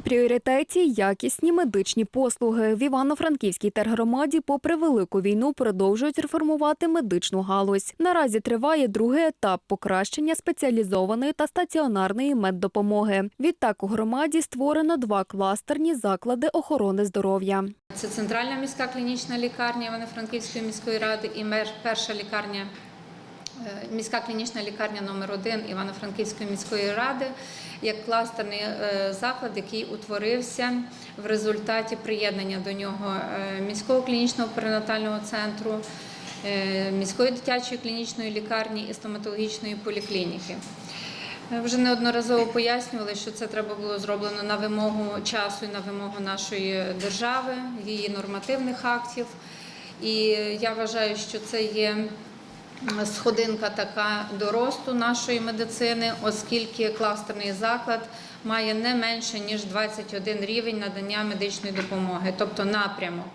пріоритеті якісні медичні послуги. В Івано-Франківській тергромаді, попри велику війну, продовжують реформувати медичну галузь. Наразі триває другий етап покращення спеціалізованої та стаціонарної меддопомоги. Відтак у громаді створено два кластерні заклади охорони здоров'я. Це центральна міська клінічна лікарня Івано-Франківської міської ради і перша лікарня. Е, Міська клінічна лікарня номер 1 Івано-Франківської міської ради як кластерний е, заклад, який утворився в результаті приєднання до нього е, міського клінічного перинатального центру, міської дитячої клінічної лікарні і стоматологічної поліклініки. Вже неодноразово пояснювали, що це треба було зроблено на вимогу часу і на вимогу нашої держави, її нормативних актів. І я вважаю, що це є сходинка така до росту нашої медицини, оскільки кластерний заклад має не менше ніж 21 рівень надання медичної допомоги, тобто напрямок.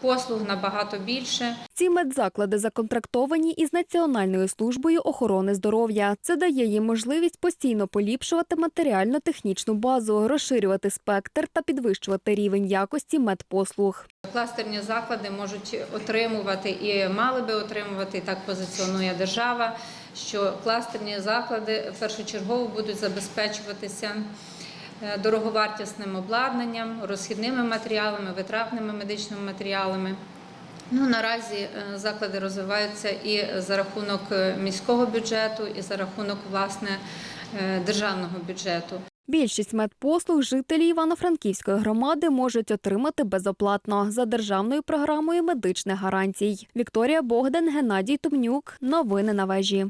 Послуг набагато більше. Ці медзаклади законтрактовані із Національною службою охорони здоров'я. Це дає їм можливість постійно поліпшувати матеріально-технічну базу, розширювати спектр та підвищувати рівень якості медпослуг. Кластерні заклади можуть отримувати і мали би отримувати, так позиціонує держава, що кластерні заклади першочергово будуть забезпечуватися дороговартісним обладнанням, розхідними матеріалами, витратними медичними матеріалами. Ну, наразі е, заклади розвиваються і за рахунок е, міського бюджету, і за рахунок власне е, державного бюджету. Більшість медпослуг жителі Івано-Франківської громади можуть отримати безоплатно за державною програмою медичних гарантій. Вікторія Богдан, Геннадій Тумнюк. Новини на вежі.